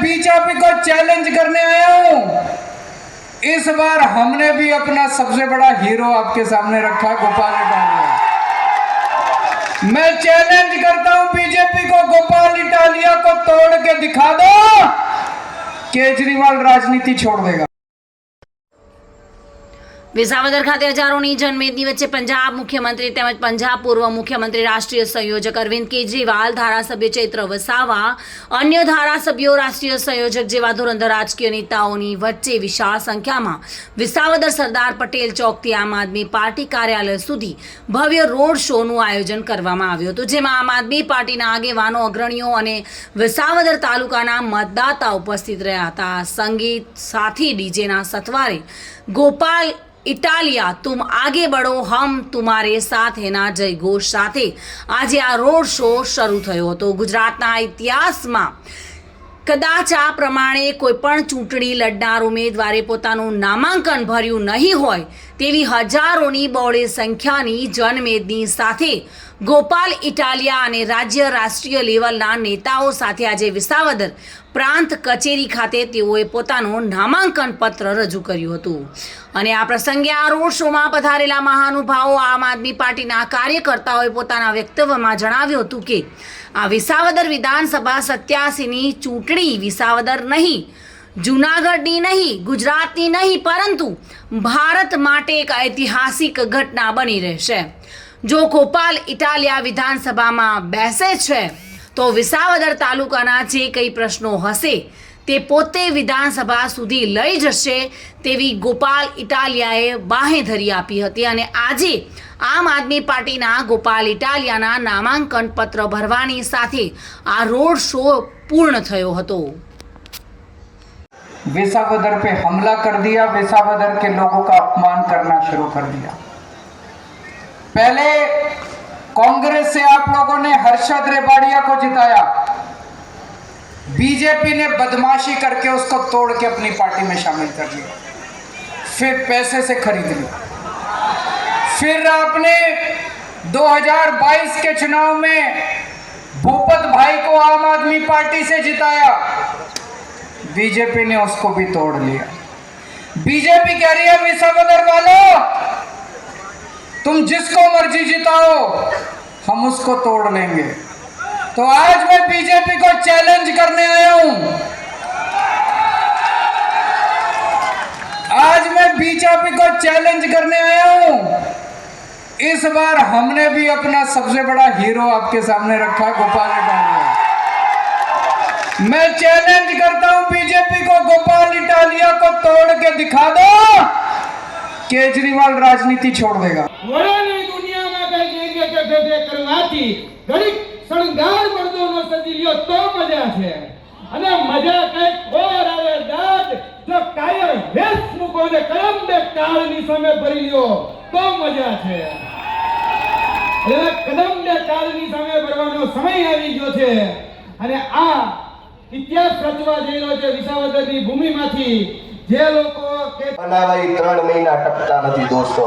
BJP को challenge करने आया हूँ। इस बार हमने भी अपना सबसे बड़ा हीरो आपके सामने रखा है गोपाल इटालिया मैं चैलेंज करता हूँ बीजेपी को, गोपाल इटालिया को तोड़ के दिखा दो। केजरीवाल राजनीति छोड़ देगा। વિસાવદર ખાતે હજારોની જનમેદની વચ્ચે પંજાબ મુખ્યમંત્રી તેમજ પંજાબ પૂર્વ મુખ્યમંત્રી રાષ્ટ્રીય સંયોજક અરવિંદ કેજરીવાલ, ધારાસભ્ય ચૈત્ર વસાવા, અન્ય ધારાસભ્યો રાષ્ટ્રીય સંયોજક જેવા ધુરંધર રાજકીય નેતાઓની વચ્ચે વિશાળ સંખ્યામાં. વિસાવદર સરદાર પટેલ ચોકથી આમ આદમી પાર્ટી કાર્યાલય સુધી ભવ્ય રોડ શોનું આયોજન કરવામાં આવ્યું હતું, જેમાં આમ આદમી પાર્ટીના આગેવાનો, અગ્રણીઓ અને વિસાવદર તાલુકાના મતદાતા ઉપસ્થિત રહ્યા હતા. સંગીત સાથી ડીજેના સથવારે ગોપાલ ઇટાલિયા, તુમ આગે બળો હમ તુમારે સાથેના જયઘોષ જય ઘોષ સાથે. આજે આ રોડ શો શરૂ થયો હતો. ગુજરાતના ઇતિહાસમાં કદાચ આ પ્રમાણે કોઈ પણ ચૂંટણી લડનાર ઉમેદવારે પોતાનું નામાંકન ભર્યું નહીં હોય, તેવી હજારોની બહોળી સંખ્યાની જનમેદની સાથે ગોપાલ, ઇટાલિયા અને રાજ્ય રાષ્ટ્રીય લેવલના નેતાઓ સાથે આજે વિસાવદર પ્રાંત કચેરી ખાતે તેઓએ પોતાનું નામાંકન પત્ર રજૂ કર્યું હતું. અને આ પ્રસંગે આ રોડ શોમાં પધારેલા મહાનુભાવો આમ આદમી પાર્ટીના કાર્યકર્તાઓએ પોતાના વક્તવ્યમાં જણાવ્યું હતું કે, આ વિસાવદર વિધાનસભા સત્યાસીની ચૂંટણી વિસાવદર નહીં, જૂનાગઢની નહીં, ગુજરાતની નહીં, પરંતુ ભારત માટે એક ઐતિહાસિક ઘટના બની રહેશે. જો ગોપાલ ઇટાલિયા વિધાનસભામાં બેસે છે તો વિસાવદર તાલુકાના જે કંઈ પ્રશ્નો હશે તે પોતે વિધાનસભા સુધી લઈ જશે તેવી ગોપાલ ઇટાલિયાએ બાહેધરી આપી હતી અને આજે આમ આદમી પાર્ટીના ગોપાલ ઇટાલિયાના નામાંકન પત્ર ભરવાની સાથે આ રોડ શો પૂર્ણ થયો હતો विसावदर पे हमला कर दिया विसावदर के लोगों का अपमान करना शुरू कर दिया पहले कांग्रेस से आप लोगों ने हर्षद रेवाड़िया को जिताया। बीजेपी ने बदमाशी करके उसको तोड़ के अपनी पार्टी में शामिल कर लिया। फिर पैसे से खरीद लिया। फिर आपने 2022 के चुनाव में भूपत भाई को आम आदमी पार्टी से जिताया। बीजेपी ने उसको भी तोड़ लिया। बीजेपी कह रही है विसावदर वालों तुम जिसको मर्ज़ी जिताओ, हम उसको तोड़ लेंगे। तो आज मैं बीजेपी को चैलेंज करने आया हूँ। आज मैं बीजेपी को चैलेंज करने आया हूँ। इस बार हमने भी अपना सबसे बड़ा हीरो आपके सामने रखा, गोपाल मैं चैलेंज करता हूँ કેજરીવાલ રાજનીતિ છોડ દેગા મોરાની દુનિયામાં કઈ કેજે કેજે કરવાથી દરેક શણગાર મર્દોનો સજી લ્યો તો મજા છે. અને મજા કઈ ઓર આવે દાદ, જો કાયર વેસ મૂકો ને કરમ બે કાળની સામે ભરી લ્યો તો મજા છે. એટલે કદમ ને કાળની સામે ભરવાનો સમય આવી ગયો છે. અને આ ઇતિહાસ રચવા જઈ રહ્યો છે વિસાવદરની ભૂમિમાંથી જે લોકો બનાવાય ત્રણ મહિના ટકતા નથી દોસ્તો.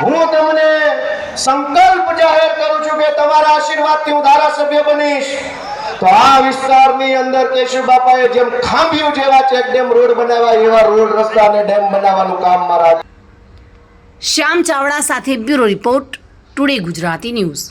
હું તમને સંકલ્પ જાહેર કરું છું કે તમારા આશીર્વાદથી હું ધારાસભ્ય બનીશ. તો આ વિસ્તારની અંદર કેશવ બાપાએ જેમ ખાંભિયું જેવા ચેક ડેમ રોડ બનાવ્યા એવા રોડ રસ્તા અને ડેમ બનાવવાનું કામ મારા શ્યામ ચાવડા સાથે bureau report today Gujarati news.